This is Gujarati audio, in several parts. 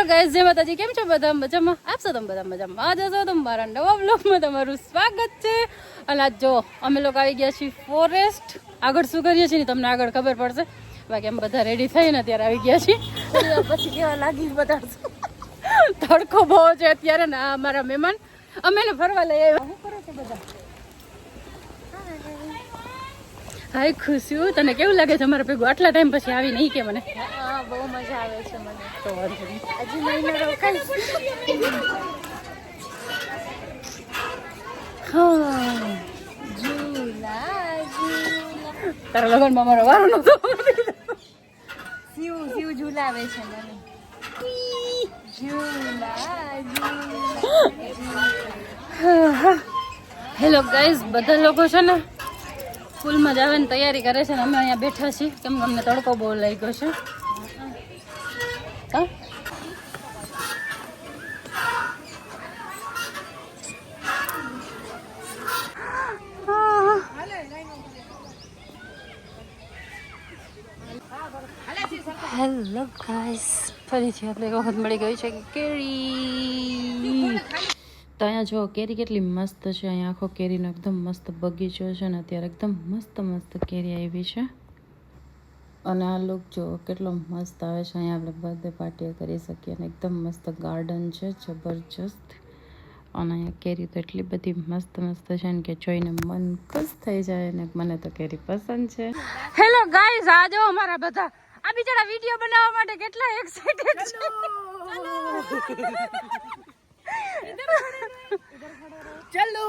હેલો ગાઈસ જય માતાજી. કેમ છો બધા? મજામાં? આપશો તમે બધા મજામાં. આજે છો તો મારા નવા બ્લોગમાં તમારું સ્વાગત છે. અને આજ જો અમે લોકો આવી ગયા છીએ ફોરેસ્ટ આગળ શું કરીએ છીએ ને તમને આગળ ખબર પડશે. બાકી અમે બધા રેડી થઈને ત્યારે આવી ગયા છીએ. પછી કેવા લાગી બધા? તડકો બહુ છે અત્યારે ને અમારા મહેમાન. અમે એને ફરવા લઈ આવ્યા. શું કરો છો બધા? હાય ખુશી તને કેવું લાગે છે? અમારા ભેગું આટલા ટાઈમ પછી આવી નહીં કે મને. હા બહુ મજા આવે છે મને. તો હજી મહિનો તારા લગનમાં મારો વારો નતો શિવ શિવ ઝૂલાવે છે મને. ઝૂલા ઝૂલા હેલો ગાઈઝ બધા લોકો છે ને? સ્કૂલમાં જવાની તૈયારી કરે છે ને અમે અહીંયા બેઠા છીએ. કેમ કે અમને તડકો બહુ લાગ્યો છે. હેલો ગાઈસ ફરીથી આપણે એક વખત મળી ગઈ છે કેરી. તો અહીંયા જો કેરી કેટલી મસ્ત છે અહીંયા આખો કેરીનો એકદમ મસ્ત બગીચો છે ને અત્યારે એકદમ મસ્ત મસ્ત કેરી આવી છે. અને આ લુક જો કેટલો મસ્ત આવે છે અહીંયા આપણે બર્થડે પાર્ટીઓ કરી શકીએ અને એકદમ મસ્ત ગાર્ડન છે જબરજસ્ત. અને અહીંયા કેરી તો એટલી બધી મસ્ત મસ્ત છે ને કે જોઈને મન ખુશ થઈ જાય ને મને તો કેરી પસંદ છે. હેલો ગાઈઝ આ જો અમારા બધા. આ બિચારા વીડિયો બનાવવા માટે કેટલા એક્સાઇટેડ છે. ચલો.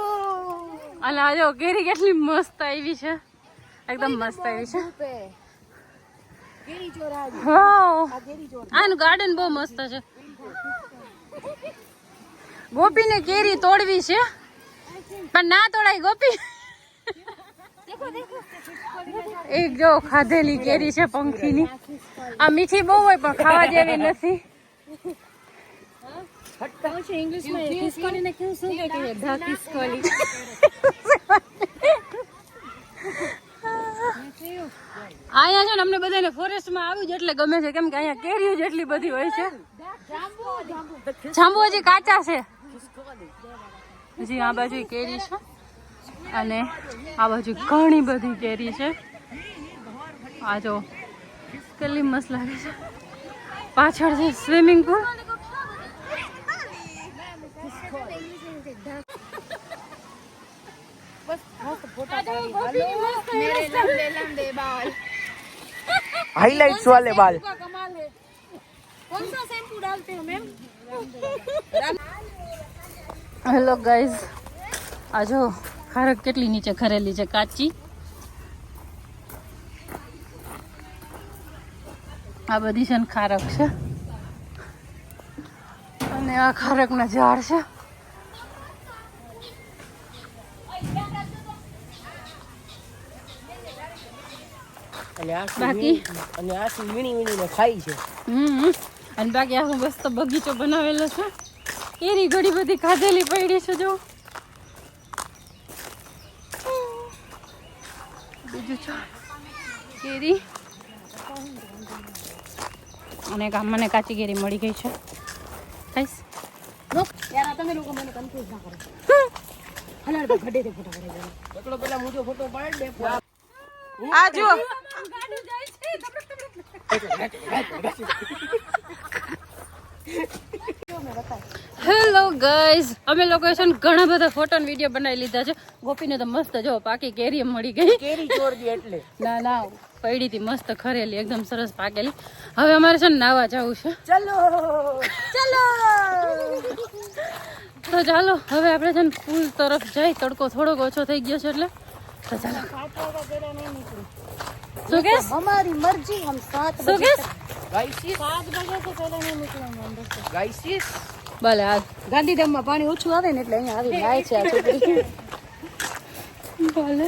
અને આજે કેરી કેટલી મસ્ત આવી છે. એકદમ મસ્ત આવી છે. આનું ગાર્ડન બહુ મસ્ત છે. ગોપીને કેરી તોડવી છે. પણ ના તોડાય ગોપી. એક જો ખાધેલી કેરી છે પંખીની. આ મીઠી બહુ હોય પણ ખાવા જેવી નથી. ઇંગ્લિશમાં ખિસકોલીને કેવું શું કહે કે ધ ખિસકોલી અહીંયા છે ને અમને બધાને ફોરેસ્ટમાં આવ્યું જ એટલે ગમે છે કેમ કે અહીંયા કેરીઓ જેટલી બધી હોય છે. જાંબુ હજી કાચા છે. હજી આ બાજુ કેરી છે અને આ બાજુ ઘણી બધી કેરી છે. આ જો કેટલી મસ્ત લાગે છે. પાછળ છે સ્વિમિંગ પુલ. મેરે લંબે લંબે બાલ हाइलाइट्स वाले बाल कमाल है कौन सा शैम्पू डालते हो मैम હેલો ગાઈઝ આ જો ખારક કેટલી નીચે ખરેલી છે કાચી આ બધી છે ને ખારક છે અને આ ખારકના ઝાડ છે બાકી? અને આ વીણી વીણીને ખાય છે. હમ. અને બાકી આખો મસ્ત બગીચો બનાવેલો છે. કેરી ઘણી બધી ખાધેલી પડી છે જો. બીજું છે કેરી. અને કામ મને કાચી કેરી મળી ગઈ છે. ખાઈશ. યાર તમે લોકો મને કન્ફ્યુઝ ના કરો. હલાડ તો ઘડે તે ફોટો પડે પેલા મુજો ફોટો પાડ દે આ હેલો ગાઈઝ અમે લોકો છે ને ઘણા બધા ફોટો અને વીડિયો બનાવી લીધા છે. ગોપીને તો મસ્ત જો પાકી કેરી મળી ગઈ. કેરી ચોર એટલે. ના ના પડી હતી મસ્ત ખરેલી એકદમ સરસ પાકેલી. હવે અમારે છે ને નાવા જવું છે. ચલો! ચલો! તો ચાલો હવે આપણે છે ને પુલ તરફ જઈ તડકો થોડોક ઓછો થઈ ગયો છે એટલે. તો ચાલો શું કે અમારી મરજી ભલે આ ગાંધીધામમાં પાણી ઓછું આવે ને એટલે અહીંયા આવી જાય છે આ ભલે.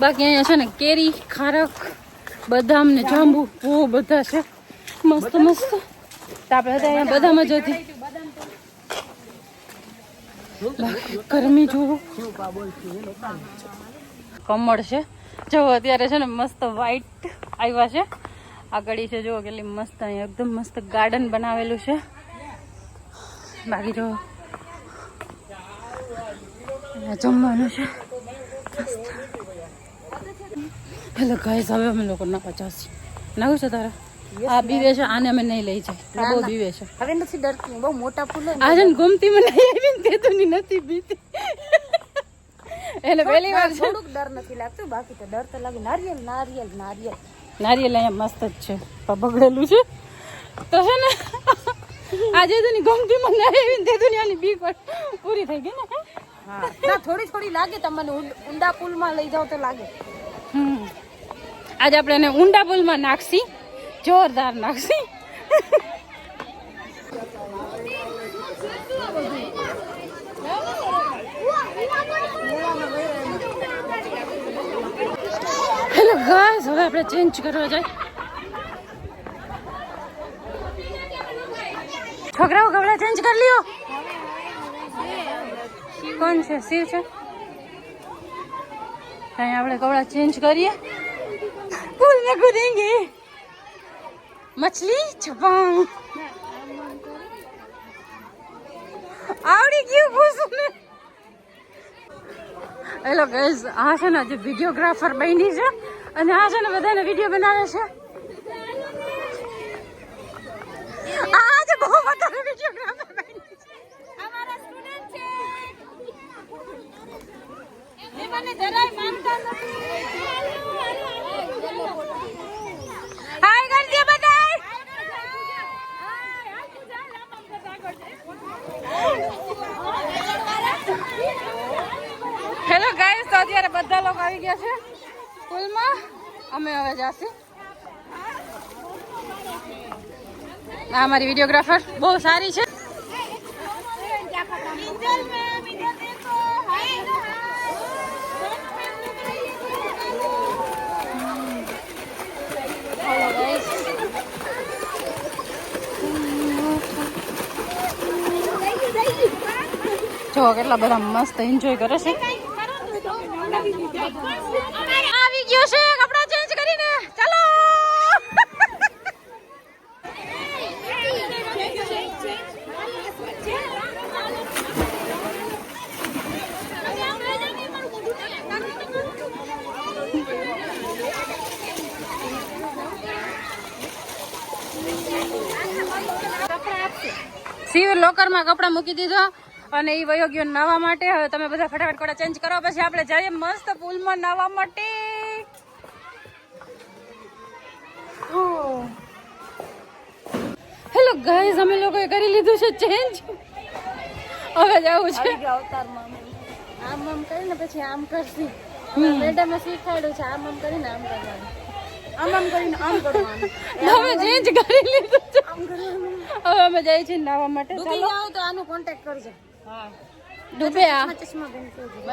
બાકી અહીંયા છે ને કેરી ખારક બદામ ને જાંબુ. બહુ બધા છે. મસ્ત મસ્ત. આપણે હતા અહીંયા બધા મજા હતી ગરમી જોવો કમળ છે. જો અત્યારે છે ને મસ્ત વ્હાઈટ આવ્યા છે. આ ગળી છે જુઓ કેટલી મસ્ત અહીંયા એકદમ મસ્ત ગાર્ડન બનાવેલું છે. બાકી જો જમવાનું છે. હેલો ગાઈસ હવે અમે લોકો ના પચાસ નાખું છે તારે? આ બીવે છે આને અમે નહીં લઈ જાય આ બહુ બીવે છે. હવે નથી ડરતી બહુ મોટા ફૂલ ને ગમતી મને આવી ને તે તો નથી બીતી. એને પહેલી વાર થોડુંક ડર નથી લાગતું બાકી તો ડર તો લાગે. નારિયેલ નારિયેલ નારિયેલ. નારિયેલ અહીંયા મસ્ત જ છે. બગડેલું છે. તો છે ને આજે તો ની ગમતી મને આવી ને તે દુનિયાની બીક પૂરી થઈ ગઈ ને? હા. ના થોડી થોડી લાગે તમને. ઊંડા પુલમાં લઈ જાવ તો લાગે. હમ. આજે આપણે એને ઊંડા પુલમાં નાખશી. જોરદાર નાખશી. ચલો ગાઈસ હવે આપણે ચેન્જ કરવા જાય છોકરાઓ કપડા ચેન્જ કરી લ્યો કોણ છે શિવ છે અહીં આપણે કપડા ચેન્જ કરીએ પૂલ મેં કૂદેંગે મછલી છપાઉં આવડી ગયું પૂછું ને હેલો લોકો આ છે ને જે વિડીયોગ્રાફર બની છે અને આ છે ને બધાને વીડિયો બનાવે છે આજે બહુ વધારે વિડીયોગ્રાફર બની છે અમારા સ્ટુડન્ટ છે એ મને જરાય માનતા નથી હાય કરી દે બધાય હેલો ગાઈસ તો અત્યારે બધા લોકો આવી ગયા છે સ્કૂલમાં? અમે હવે જાશું. આ અમારી વિડીયોગ્રાફર બહુ સારી છે. જો કેટલા બધા મસ્ત એન્જોય કરે છે. છે, કપડા ચેન્જ કરીને. ચાલો. શિવ લોકરમાં કપડા મૂકી દીધો અને એ વયો ગયો નાવા માટે. હવે તમે બધા ફટાફટ કપડા ચેન્જ કરો. પછી આપણે જઈએ મસ્ત પુલમાં નાવા માટે. ગાઈઝ અમે લોકોએ કરી લીધું છે ચેન્જ હવે જવું છે. અવતારમાં આમ. આમ કરીને પછી આમ કરતી મેડમે શીખવાડ્યું છે આમ આમ કરીને આમ કરવાનું. આમ આમ કરીને આમ કરવાનું. હવે ચેન્જ કરી લીધું છે. હવે અમે જઈએ છીએ નાવા માટે. ડૂબી જાવ તો આનું કોન્ટેક્ટ કરજો. ડૂબે આ. ચશ્મા બેન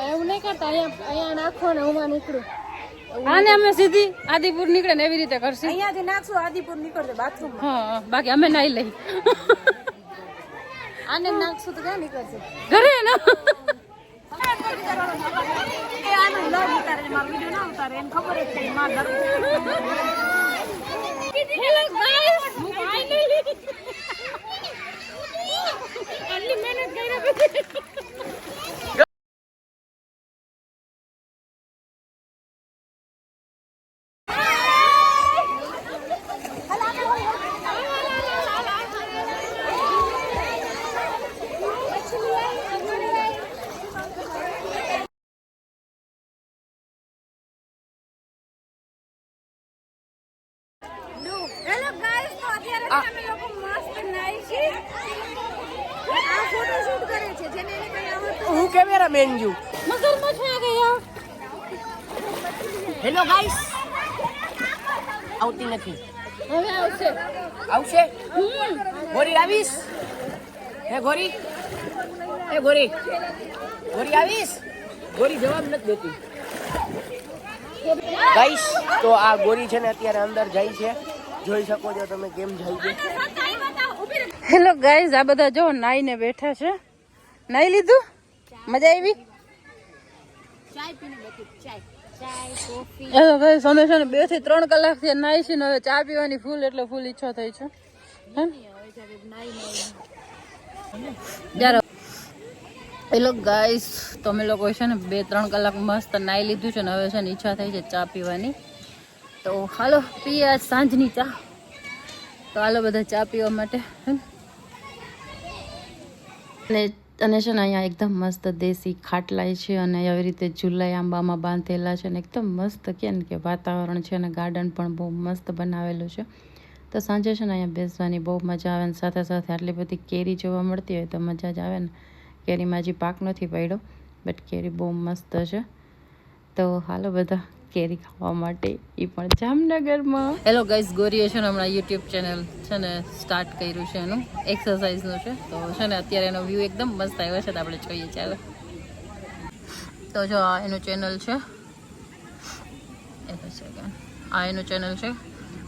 એવું નહીં કરતા અહીંયા અહીંયા નાખો ને હું નીકળું. આને અમે સીધી આદિપુર નીકળે ને એવી રીતે કરશું અહીંયાથી નાખશું આદિપુર નીકળશે બાથરૂમ હા બાકી અમે નાઈ લઈ. આને નાખશું તો ક્યાં નીકળશે? ઘરે ન ઉતારે મારો વીડિયો ના ઉતારે એને ખબર જ છે માં હેલો ગાઈસ ફાઇનલી આટલી મહેનત કર્યા પછી હેલો ગાઈસ તો અત્યારે અમે લોકો મસ્ત નાઈ છે આ ફોટો શૂટ કરે છે જેને એને કઈ આવડતું હું કેમેરામેન છું મગરમચ્છ આ ગયા હેલો ગાઈસ આવતી નથી હવે આવશે આવશે ગોરી આવીશ હે ગોરી હે ગોરી ગોરી આવીશ ગોરી જવાબ નથી દેતી ગાઈસ તો આ ગોરી છે ને અત્યારે અંદર જાય છે. જોઈ શકો છો તમે કેમ જાય છે. હેલો ગાઈઝ આ બધા જો નાઈને બેઠા છે. નાઈ લીધું? મજા આવી? એ ભાઈ અમે છે ને બેથી ત્રણ કલાકથી નાઈ છે ને હવે ચા પીવાની ફૂલ એટલે ફૂલ ઈચ્છા થઈ છે? જ્યારે પેલો ગાઈસ તમે લોકો છે ને બે ત્રણ કલાક મસ્ત નાઈ લીધું છે ને હવે છે ને ઈચ્છા થઈ છે ચા પીવાની. તો હાલો પીએ આજ સાંજની ચા. તો હાલો બધા ચા પીવા માટે ને? અને અને છે ને અહીંયા એકદમ મસ્ત દેશી ખાટલાય છે અને આવી રીતે જુલાઈ આંબામાં બાંધેલા છે ને એકદમ મસ્ત કે ને કે વાતાવરણ છે અને ગાર્ડન પણ બહુ મસ્ત બનાવેલું છે. તો સાંજે છે ને અહીંયા બેસવાની બહુ મજા આવે ને સાથે સાથે આટલી બધી કેરી જોવા મળતી હોય તો મજા જ આવે ને. કેરીમાં હજી પાક નથી પડ્યો બટ કેરી બહુ મસ્ત છે. તો હાલો બધા. કેરી ખાવા માટે એ પણ જામનગરમાં. હેલો ગાઈઝ ગોરીએ છે ને હમણાં યુટ્યુબ ચેનલ છે ને સ્ટાર્ટ કર્યું છે એનું. એક્સરસાઇઝનું છે. તો છે ને અત્યારે એનો વ્યૂ એકદમ મસ્ત આવ્યો છે તો આપણે જોઈએ ચાલો. તો જો આ એનું ચેનલ છે. આ એનું ચેનલ છે.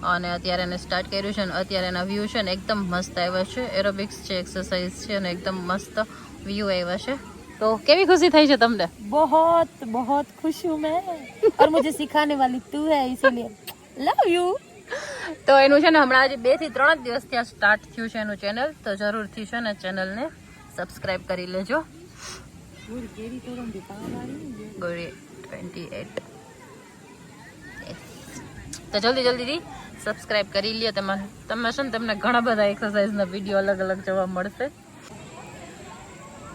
અને અત્યારે એને સ્ટાર્ટ કર્યું છે અને અત્યારે એના વ્યૂ છે ને એકદમ મસ્ત આવ્યા છે. એરોબિક્સ છે એક્સરસાઇઝ છે અને એકદમ મસ્ત વ્યૂ આવ્યા છે. તો કેવી ખુશી થઈ છે તમને बहुत बहुत खुश हूँ मैं और मुझे सिखाने वाली तू है इसीलिए लव यू તો એનું છે ને હમણાં આજે બે થી ત્રણ જ દિવસ ત્યાં સ્ટાર્ટ થયું છે એનું ચેનલ તો જરૂરથી છે ને ચેનલને સબસ્ક્રાઇબ કરી લેજો ગોરી ટ્વેન્ટી એટ તો જલ્દી જલ્દીથી સબસ્ક્રાઇબ કરી લ્યો તમે તમે છે ને તમને ઘણા બધા એક્સરસાઇઝના વિડીયો અલગ અલગ જોવા મળશે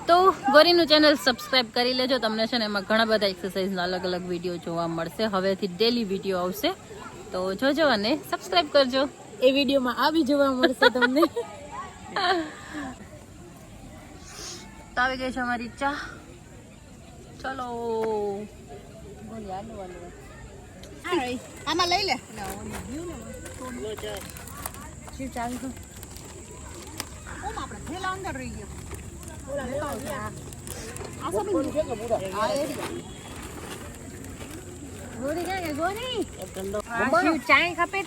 તો ગોરીનું ચેનલ સબસ્ક્રાઈબ કરી લેજો. તમને છે ને એમાં ઘણા બધા એક્સરસાઇઝના અલગ અલગ વીડિયો જોવા મળશે. હવેથી ડેલી વીડિયો આવશે. તો જોજો અને સબસ્ક્રાઈબ કરજો. એ વિડીયોમાં આવી જોવા મળશે તમને. તો આવી ગઈ છે અમારી ચા. ચલો. આમાં લઈ લે. ચાલુ આપણે થેલા અંદર રહી ગોરી? ચાય ખપે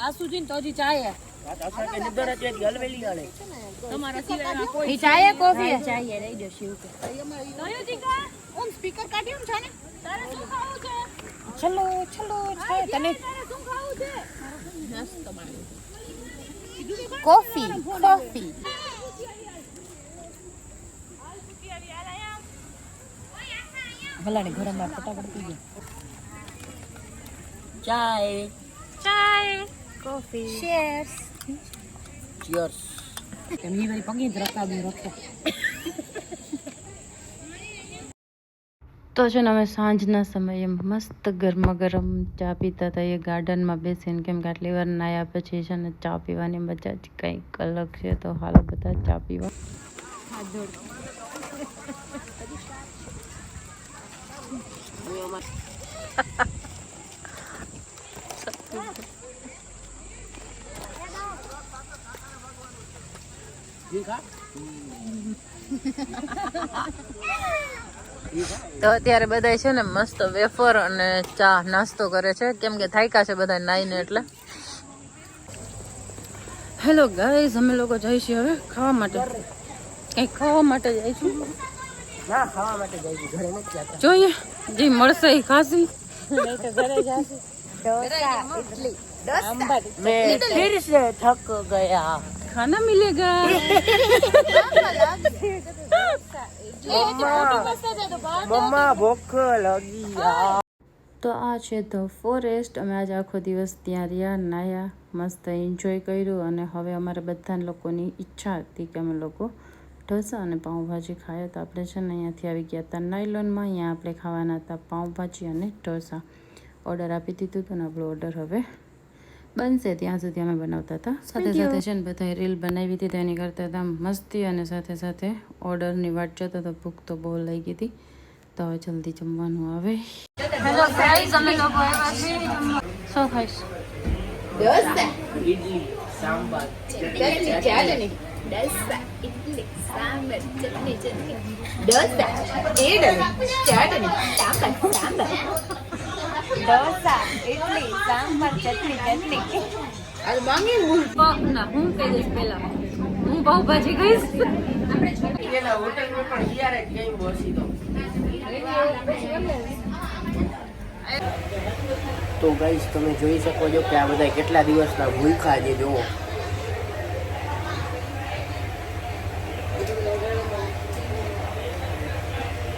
આસુજી ને તોજી ચાય ચાય કોફી ચાય શિવ કે સ્પીકર કાઢ્યું છે છે તને કોફી કોફી ભલાને ગરમમાં ફટાફટ પી ગયા ચાય ચાય કોફી શેર્સ ચિયર્સ તેમની વાળી પગે જ રકાબી રખે તો છે ને અમે સાંજના સમયે મસ્ત ગરમા ગરમ ચા પીતા હતા. એ ગાર્ડનમાં બેસીને કેમ કે આટલી વાર નાયા પછી છે ને ચા પીવાની મજા જ કંઈક અલગ છે. તો હાલો બધા ચા પીવા. તો અત્યારે બધા છે ને મસ્ત વેફર અને ચા નાસ્તો કરે છે. કેમ કે થાયકા છે બધા નાઈને એટલે. હેલો ગાઈઝ અમે લોકો જઈશું હવે ખાવા માટે. કંઈક ખાવા માટે જઈશું જોઈએ જે મળશે એ ખાસી ઘરે જશે થક ગયા. गया मिलेगा। મિલેગા મમ્મા ભૂખ લગી તો આ છે ધ ફોરેસ્ટ. અમે આજે આખો દિવસ ત્યાં રહ્યા નાયા મસ્ત એન્જોય કર્યું અને હવે અમારે બધા લોકોની ઈચ્છા હતી કે અમે લોકો ઢોસા અને પાઉંભાજી ખાયા તો આપણે છે ને અહીંયાથી આવી ગયા હતા નાયલોનમાં. અહીંયા આપણે ખાવાના હતા પાઉંભાજી અને ઢોસા. ઓર્ડર આપી દીધું હતું ને આપણો ઓર્ડર હવે બનશે ત્યાં સુધી અમે બનાવતા હતા. સાથે સાથે છે ને બધાએ રીલ બનાવી હતી તેની એની કરતાં હતા મસ્તી અને સાથે સાથે ઓર્ડરની વાટ જતો તો ભૂખ તો બહુ લઈ ગઈ હતી. તો હવે જલ્દી જમવાનું આવે. હેલો ગાઈઝ અમે લોકો આવ્યા છીએ શું ખાઈશ ઇડલી સાંભાર ના હું કહી દઈશ પેલા. હું પાઉંભાજી ખાઈશ એના હોટલમાં પણ હિયારે કેમ ગઈ બોસી તો. તો ગાઈસ તમે જોઈ શકો છો કે આ બધા કેટલા દિવસના ભૂખા જે જુઓ.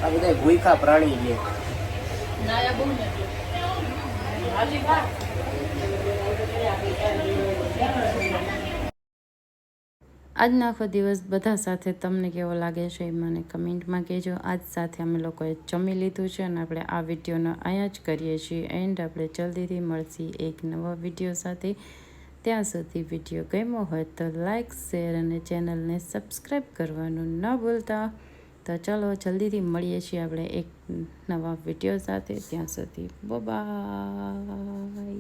આ બધા ભૂખા પ્રાણી છે. આજનો આખો દિવસ બધા સાથે તમને કેવો લાગે છે એ મને કમેન્ટમાં કહેજો. આજ સાથે અમે લોકોએ જમી લીધું છે અને આપણે આ વિડીયોનો અહીંયા જ કરીએ છીએ. એન્ડ આપણે જલ્દીથી મળશી એક નવા વીડિયો સાથે. ત્યાં સુધી વીડિયો ગમ્યો હોય તો લાઇક શેર અને ચેનલને સબસ્ક્રાઈબ કરવાનું ન ભૂલતા. તો ચલો જલ્દીથી મળીએ છીએ આપણે એક નવા વીડિયો સાથે. ત્યાં સુધી બાય